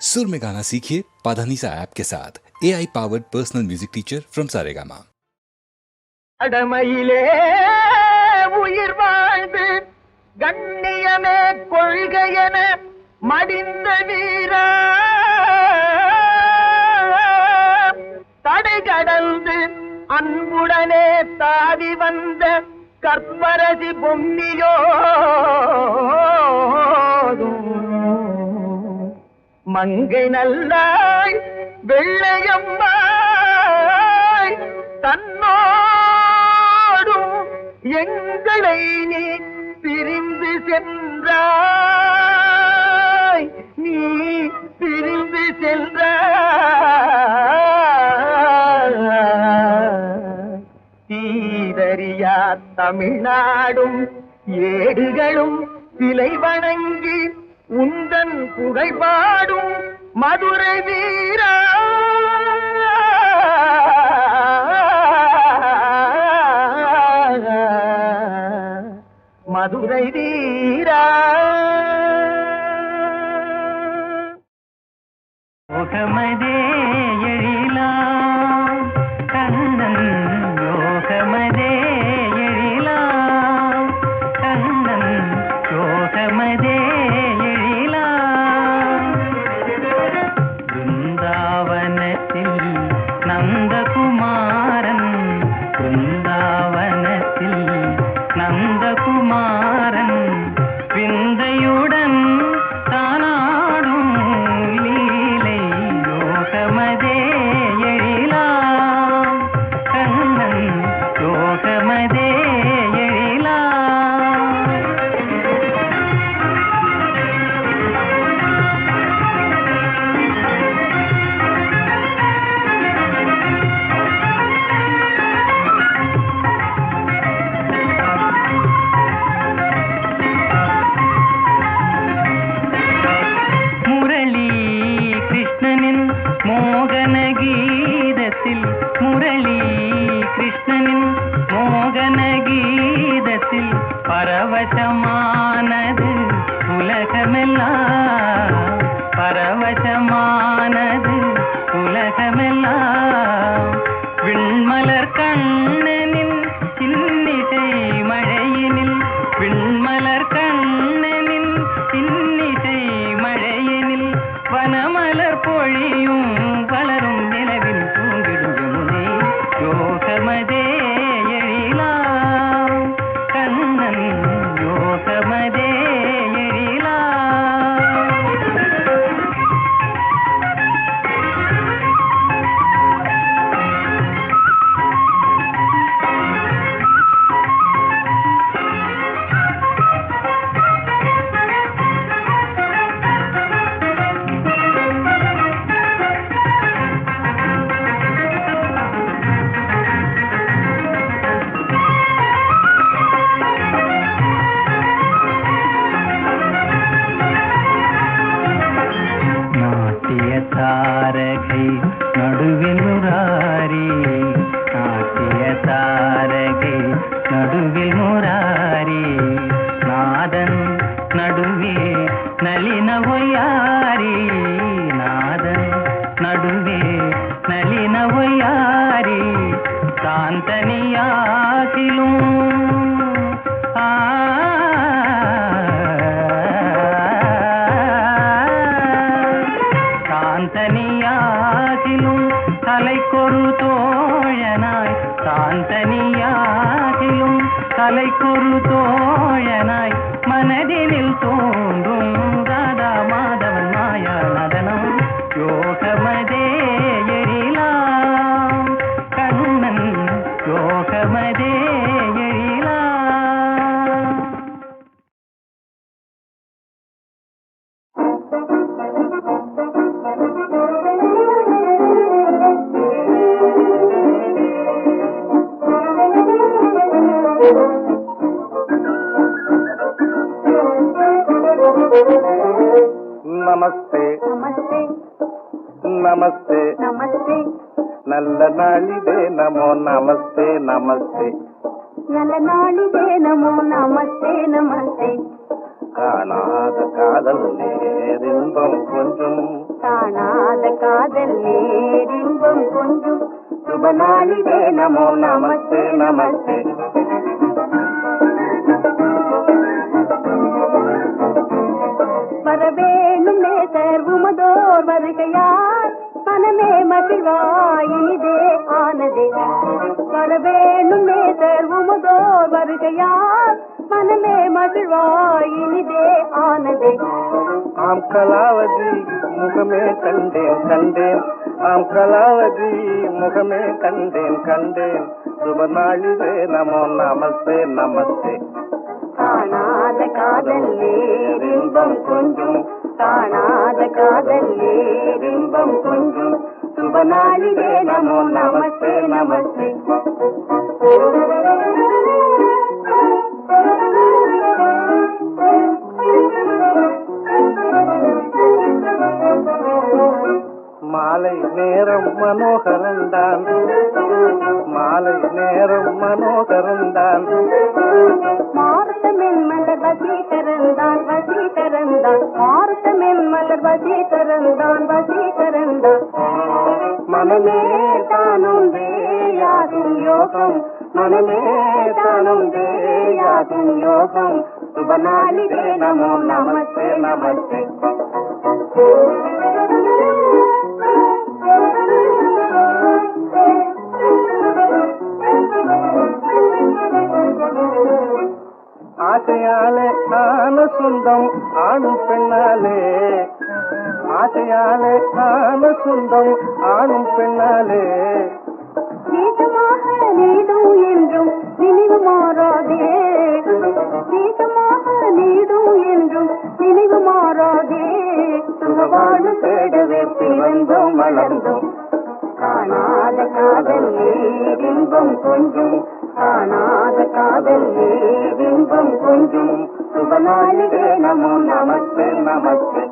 सुर में गाना सीखिए पाधानीसा ऐप के साथ A I powered personal music teacher from Saregama கடமையிலே உயிர் வாழ்ந்து கண்ணியமே கொள்கையென மடிந்த வீரா தடை கடந்து அன்புடனே தாவி வந்த கற்பரசி பொன்னியோ மங்கை நல்லாய் வெள்ளையம்மாய் தன்னோடும் எங்களை நீ பிரிந்து சென்றாய். நீ பிரிந்து சென்றாய். தீதறியா தமிழ்நாடும் ஏடுகளும் சிலை வணங்கி உந்தன் புகைப்பாடும் மதுரை வீரா. மதுரை வீர. பிருந்தாவனத்தில் நந்தகுமார். நடுவே நளின ஒய்யாரி నమస్తే నల్ల నాడిదే నమో నమస్తే నమస్తే காணாத காதல் நேரின்பம் கொஞ்சம். காணாத காதல் நேரின்பம் கொஞ்சம். சுபநாளிதே நமோ நமஸ்தே நமஸ்தே. வரவேணும் நேசர் உமதோர் வருகையார் மனமே மகிழ்வாய் இனிதே ஆனதே. வரவேணும் நேசர் உமதோர் வருகையார் மனமே மகிழ்வாய் இனிதே ஆனதே. ஆம் கலாவதி முகமே கண்டேன் கண்டேன். ஆம் கலாவதி முகமே கண்டேன் கண்டேன். சுபநாளிதே நமோ நமஸ்தே நமஸ்தே. காணாத காதல் நேரின்பம் கொஞ்சும். காணாத காதல் இன்பம் கொஞ்சம். சுபநாளிலே நமோ நமஸ்தே நமஸ்தே. மாலை நேரம் மனோகரந்தான் மாலை நேரம் மனோகரந்தான் बसी करंद बजे करंद मन में समुंड मन में सानो देयामो नम ஆசையாலே ஆன சொந்தம் ஆணும் பெண்ணாலே. சீதமாக நீடும் என்றும் நினைவு மாறாதே. சீதமாக நீடும் என்றும் நினைவு மாறாதே. சுகவாழ்வு தேடவே பிறந்தோம் வளர்ந்தோம் காணாத காதல் நீரின்பம் கொஞ்சம் காணாத காதல் நீரின்பம் கொஞ்சம். சுபநாளிகே நமோ நமஸ்தே நமஸ்தே.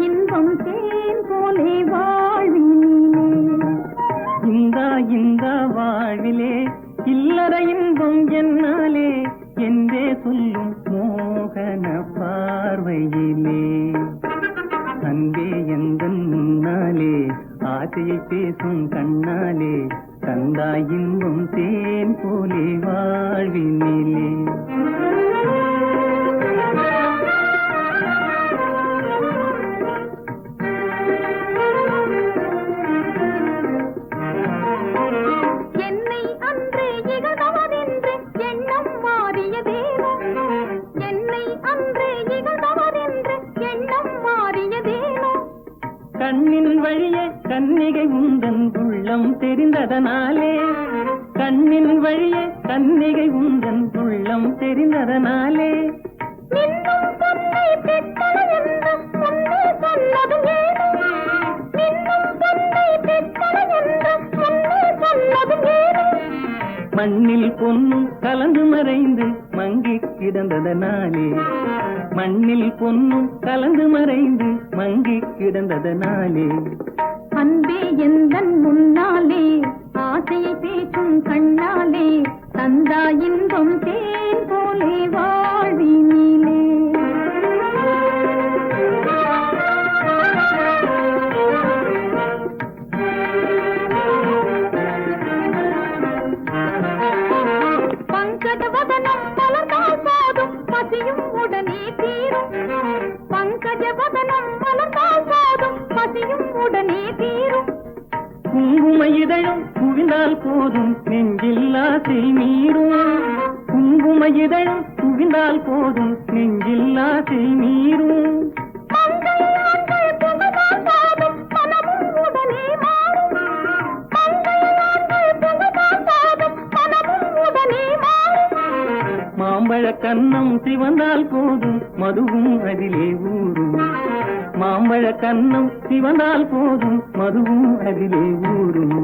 இன்பம் தேன் போலே வாழ்விலே இந்த இந்த வாழ்விலே இல்லற இன்பம் என்னாலே என்றே சொல்லும் மோகன பார்வையிலே. அன்பே எந்தன் முன்னாலே ஆசையை பேசும் கண்ணாலே தந்தாய் இன்பம் தேன் போலே வாழ்வினிலே. தெரிந்ததனாலே கண்ணின் வழியே கன்னிகை உந்தன் உள்ளம் தெரிந்ததனாலே. மண்ணில் பொன்னும் கலந்து மறைந்து மங்கி கிடந்ததனாலே. மண்ணில் பொன்னும் கலந்து மறைந்து மங்கி கிடந்ததனாலே. அன்பே எந்தன் முன்னாலே ஆசையை பேசும் கண்ணாலே தந்தா இன்பம் தேன் போலே வாழ்வினிலே. ஆற்றை நீரும் குங்கும இதழ் புகிந்தால் போதும். நெஞ்சில் ஆசை நீரும் மாம்பழ கண்ணம் சிவந்தால் போதும். மதுவும் அதிலே ஊரும் மாம்பழ கண்ணம் சிவந்தால் போதும். மதுவும் அதிலே ஊரும்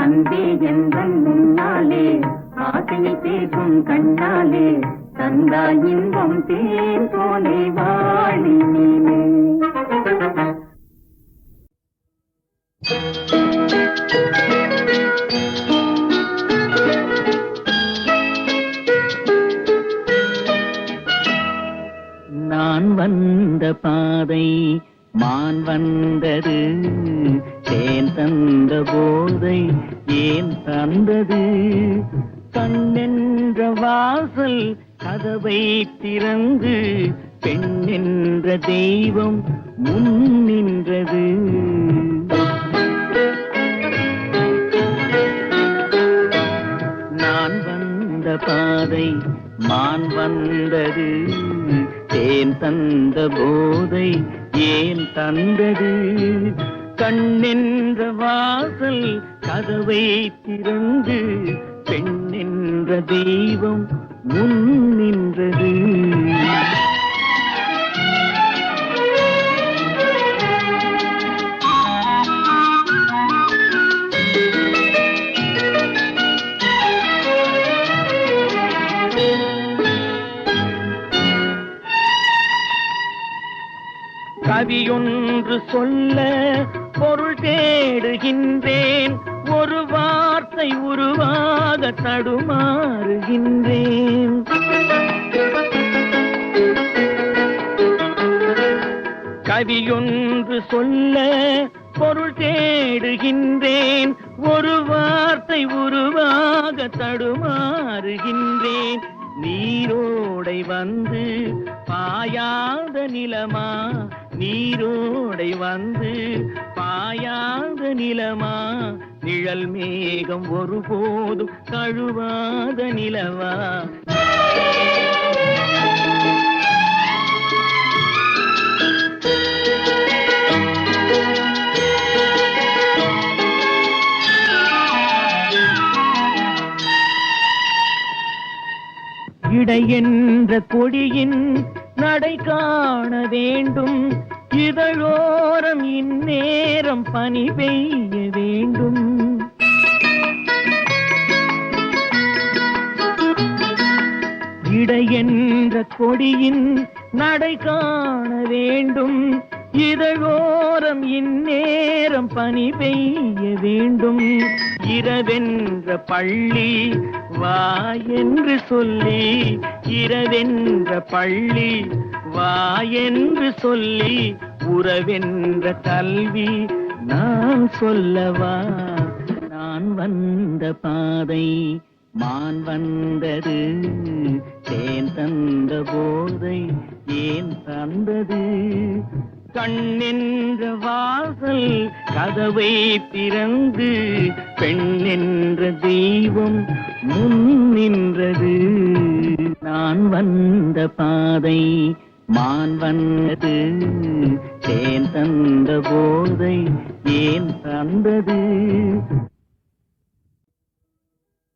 அன்பே என்றன் முன்னாலே ஆசையை பேசும் கண்ணாலே தந்தா இன்பம் தேன் போலே வாழினே நான் வந்த பாதை மான் வந்தது தேன் தந்த போதை ஏன் தந்தது? கண்ணென்ற வாசல் கதவை திறந்து பெண் என்ற தெய்வம் முன் நின்றது. நான் வந்த பாதை மான் வந்தது. ஏன் தந்த போதை ஏன் தந்தது? கண்ணென்ற வாசல் கதவை திறந்து பெண்ணென்ற தெய்வம் முன் நின்றது கவியொன்று சொல்ல பொருள் தேடுகின்றேன். ஒரு வார்த்தை உருவாக தடுமாறுகின்றேன். கவியொன்று சொல்ல பொருள் தேடுகின்றேன். ஒரு வார்த்தை உருவாக தடுமாறுகின்றேன். நீரோடை வந்து பாயாத நிலமா நீரோடை வந்து பாயாத நிலமா? நிழல் மேகம் ஒருபோதும் கழுவாத நிலவா? இடை என்ற கொடியின் நடை காண வேண்டும். இதழோரம் இந்நேரம் பனி பெய்ய வேண்டும். இடை என்ற கொடியின் நடை காண வேண்டும். இதழோரம் இந்நேரம் பனி பெய்ய வேண்டும். இரவென்ற பள்ளி வா என்று சொல்லி. இரவென்ற பள்ளி வா என்று சொல்லி. உறவென்ற கல்வி நான் சொல்லவா? நான் வந்த பாதை மான் வந்தது தேன் தந்த போதை ஏன் தந்தது? கண்ணென்ற வாசல் கதவை திறந்து பெண் தெய்வம் முன் நின்றது நான் வந்த பாதை மான் வந்தது தேன் தந்த போதை ஏன் தந்தது?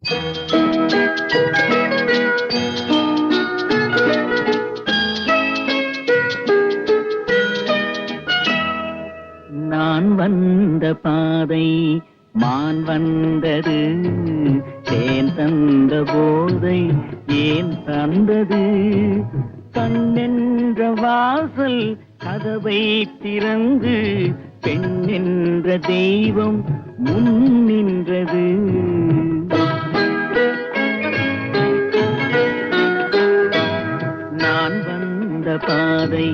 நான் நான் வந்தது தேன் தந்த போதை ஏன் தந்தது? கண்ணென்ற வாசல் கதவை திறந்து பெண்ணென்ற தெய்வம் முன் நின்றது. நான் வந்த பாதை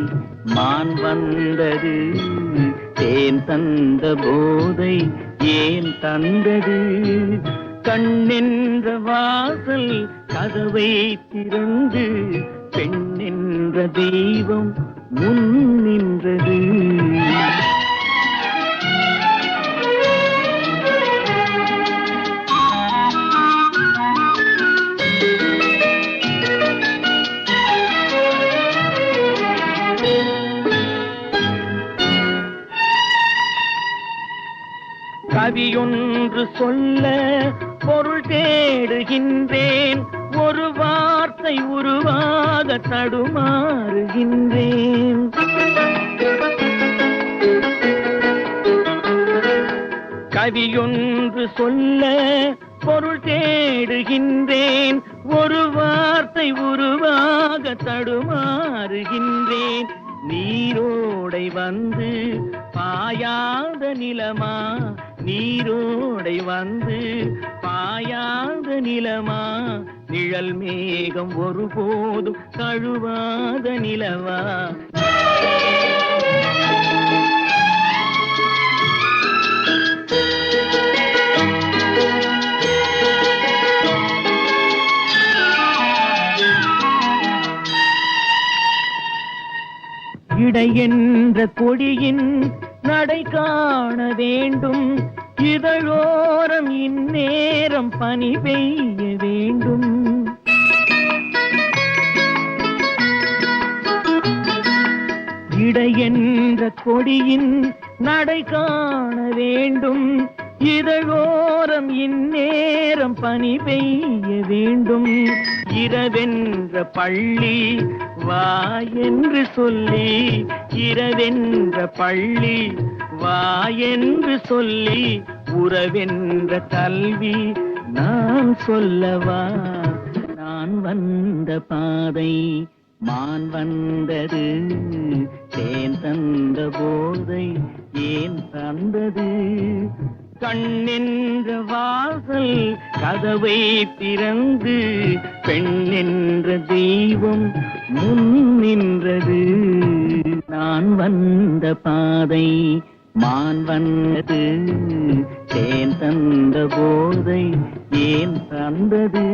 மான் வந்தது தேன் தந்த போதை ஏன் தந்தது? கண்ணென்ற வாசல் கதவை திறந்து பெண் தெய்வம் முன் நின்றது கவியொன்று சொல்ல பொருள் தேடுகின்றேன். ஒரு வார்த்தை உருவாக தடுமாறுகின்றேன். கவியொன்று சொல்ல பொருள் தேடுகின்றேன். ஒரு வார்த்தை உருவாக தடுமாறுகின்றேன். நீரோடை வந்து பாயாத நிலமா நீரோடை வந்து பாயாத நிலமா நிழல் மேகம் ஒருபோதும் தழுவாத நிலவா. இடை என்ற கொடியின் நடை காண வேண்டும். இதழோரம் இந்நேரம் பனி பெய்ய வேண்டும். இடை என்ற கொடியின் நடை காண வேண்டும். இதழோரம் இந்நேரம் பனி பெய்ய வேண்டும். இரவென்ற பள்ளி வா என்று சொல்லி இரவென்ற பள்ளி வா என்று சொல்லி உறவென்ற கல்வி நான் சொல்லவா? நான் வந்த பாதை மான் வந்தது தேன் தந்த போதை ஏன் தந்தது? கண்ணென்ற வாசல் கதவை திறந்து பெண் தெய்வம் முன் நின்றது நான் வந்த பாதை மான் வந்தது தேன் தந்த போதை ஏன் தந்தது?